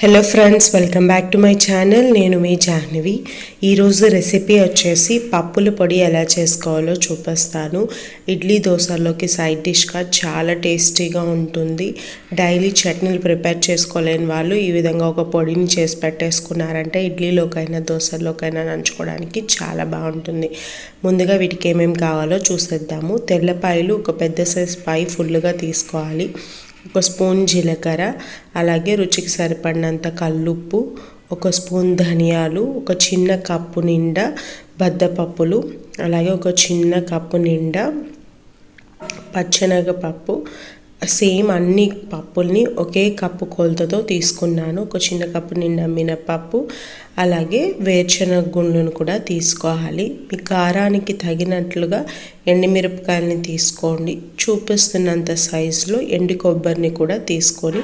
Hello friends welcome back to my channel నేను మీ జాహ్నవి. ఈరోజు రెసిపీ వచ్చేసి పప్పుల పొడి ఎలా చేసుకోవాలో చూపిస్తాను. ఇడ్లీ దోశలోకి సైడ్ డిష్గా చాలా టేస్టీగా ఉంటుంది. డైలీ చట్నీలు ప్రిపేర్ చేసుకోలేని వాళ్ళు ఈ విధంగా ఒక పొడిని చేసి పెట్టేసుకున్నారంటే ఇడ్లీలోకైనా దోశల్లోకైనా నంచుకోవడానికి చాలా బాగుంటుంది. ముందుగా వీటికి ఏమేమి కావాలో చూసేద్దాము. తెల్లపాయలు ఒక పెద్ద సైజ్ పాయి ఫుల్గా తీసుకోవాలి. ఒక స్పూన్ జీలకర్ర అలాగే రుచికి సరిపడినంత కల్లుప్పు ఒక స్పూన్ ధనియాలు ఒక చిన్న కప్పు నిండా బద్దపప్పులు అలాగే ఒక చిన్న కప్పు నిండా పచ్చనగపప్పు. సేమ్ అన్ని పప్పుల్ని ఒకే కప్పు కొలతతో తీసుకున్నాను. ఒక చిన్న కప్పు నిండా మినపప్పు అలాగే వేరుశనగ గుండ్లను కూడా తీసుకోవాలి. మీ కారానికి తగినట్లుగా ఎండుమిరపకాయలని తీసుకోండి. చూపిస్తున్నంత సైజులో ఎండు కొబ్బరిని కూడా తీసుకొని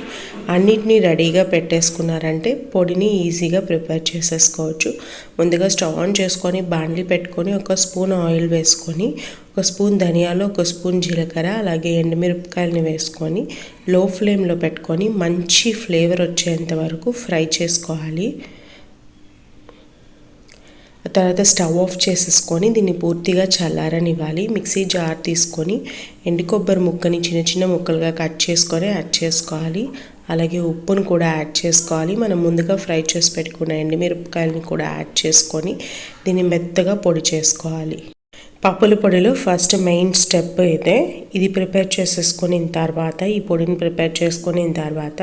అన్నిటినీ రెడీగా పెట్టేసుకున్నారంటే పొడిని ఈజీగా ప్రిపేర్ చేసేసుకోవచ్చు. ముందుగా స్టవ్ ఆన్ చేసుకొని బాండ్లీ పెట్టుకొని ఒక స్పూన్ ఆయిల్ వేసుకొని ఒక స్పూన్ ధనియాలు ఒక స్పూన్ జీలకర్ర అలాగే ఎండుమిరపకాయలని వేసుకొని లో ఫ్లేమ్లో పెట్టుకొని మంచి ఫ్లేవర్ వచ్చేంత వరకు ఫ్రై చేసుకోవాలి. తర్వాత స్టవ్ ఆఫ్ చేసేసుకొని దీన్ని పూర్తిగా చల్లారనివ్వాలి. మిక్సీ జార్ తీసుకొని ఎండు కొబ్బరి ముక్కని చిన్న చిన్న ముక్కలుగా కట్ చేసుకొని యాడ్ చేసుకోవాలి. అలాగే ఉప్పును కూడా యాడ్ చేసుకోవాలి. మనం ముందుగా ఫ్రై చేసి పెట్టుకున్న ఎండుమిరపకాయలని కూడా యాడ్ చేసుకొని దీన్ని మెత్తగా పొడి చేసుకోవాలి. పప్పుల పొడిలో ఫస్ట్ మెయిన్ స్టెప్ అయితే ఇది ప్రిపేర్ చేసేసుకున్న తర్వాత ఈ పొడిని ప్రిపేర్ చేసుకున్న తర్వాత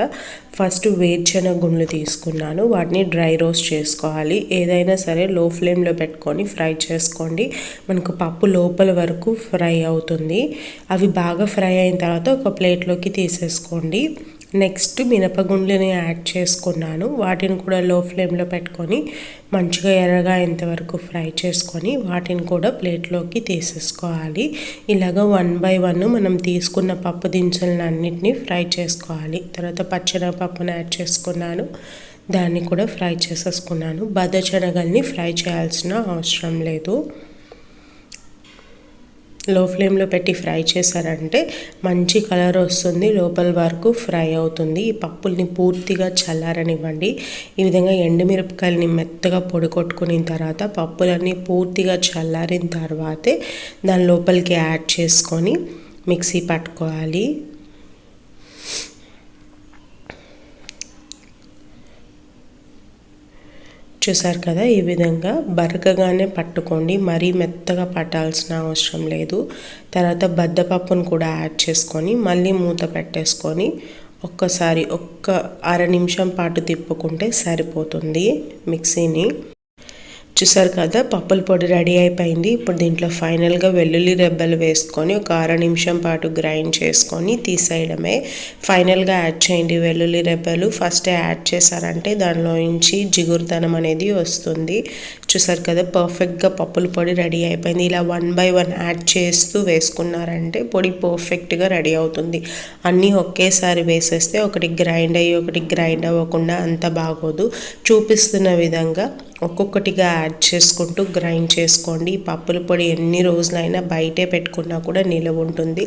ఫస్ట్ వేరుశనగ గుండ్లు తీసుకున్నాను. వాటిని డ్రై రోస్ట్ చేసుకోవాలి. ఏదైనా సరే లో ఫ్లేమ్లో పెట్టుకొని ఫ్రై చేసుకోండి. మనకు పప్పు లోపల వరకు ఫ్రై అవుతుంది. అవి బాగా ఫ్రై అయిన తర్వాత ఒక ప్లేట్లోకి తీసేసుకోండి. నెక్స్ట్ మినపగుండ్లని యాడ్ చేసుకున్నాను. వాటిని కూడా లో ఫ్లేమ్లో పెట్టుకొని మంచిగా ఎర్రగా ఎంతవరకు ఫ్రై చేసుకొని వాటిని కూడా ప్లేట్లోకి తీసేసుకోవాలి. ఇలాగ వన్ బై వన్ మనం తీసుకున్న పప్పు దినుసులను అన్నిటినీ ఫ్రై చేసుకోవాలి. తర్వాత పచ్చనపప్పును యాడ్ చేసుకున్నాను. దాన్ని కూడా ఫ్రై చేసేసుకున్నాను. బద్దశనగల్ని ఫ్రై చేయాల్సిన అవసరం లేదు. లో ఫ్లేమ్లో పెట్టి ఫ్రై చేశారంటే మంచి కలర్ వస్తుంది లోపల వరకు ఫ్రై అవుతుంది. ఈ పప్పుల్ని పూర్తిగా చల్లారనివ్వండి. ఈ విధంగా ఎండుమిరపకాయలని మెత్తగా పొడికొట్టుకున్న తర్వాత పప్పులన్నీ పూర్తిగా చల్లారిన తర్వాతే దాని లోపలికి యాడ్ చేసుకొని మిక్సీ పట్టుకోవాలి. చూసారు కదా ఈ విధంగా బరకగానే పట్టుకోండి. మరీ మెత్తగా పట్టాల్సిన అవసరం లేదు. తర్వాత బద్దపప్పును కూడా యాడ్ చేసుకొని మళ్ళీ మూత పెట్టేసుకొని ఒక్కసారి ఒక్క అర నిమిషం పాటు తిప్పుకుంటే సరిపోతుంది మిక్సీని. చూసారు కదా పప్పుల పొడి రెడీ అయిపోయింది. ఇప్పుడు దీంట్లో ఫైనల్గా వెల్లుల్లి రెబ్బలు వేసుకొని ఒక అర నిమిషం పాటు గ్రైండ్ చేసుకొని తీసేయడమే. ఫైనల్గా యాడ్ చేయండి వెల్లుల్లి రెబ్బలు. ఫస్ట్ యాడ్ చేశారంటే దానిలో నుంచి జిగురుతనం అనేది వస్తుంది. చూసారు కదా పర్ఫెక్ట్గా పప్పుల పొడి రెడీ అయిపోయింది. ఇలా వన్ బై వన్ యాడ్ చేస్తూ వేసుకున్నారంటే పొడి పర్ఫెక్ట్గా రెడీ అవుతుంది. అన్నీ ఒకేసారి వేసేస్తే ఒకటి గ్రైండ్ అయ్యి ఒకటి గ్రైండ్ అవ్వకుండా అంత బాగోదు. చూపిస్తున్న విధంగా ఒక్కొక్కటిగా యాడ్ చేసుకుంటూ గ్రైండ్ చేసుకోండి. పప్పుల పొడి ఎన్ని రోజులైనా బయటే పెట్టుకున్నా కూడా నిలవ ఉంటుంది.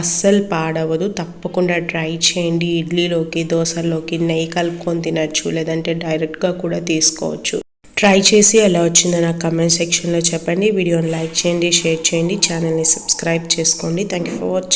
అస్సలు పాడవదు. తప్పకుండా ట్రై చేయండి. ఇడ్లీలోకి దోశల్లోకి నెయ్యి కలుపుకొని తినచ్చు లేదంటే డైరెక్ట్గా కూడా తీసుకోవచ్చు. ట్రై చేసి ఎలా వచ్చిందో నాకు కమెంట్ సెక్షన్లో చెప్పండి. వీడియోని లైక్ చేయండి షేర్ చేయండి ఛానల్ని సబ్స్క్రైబ్ చేసుకోండి. Thank you for watching.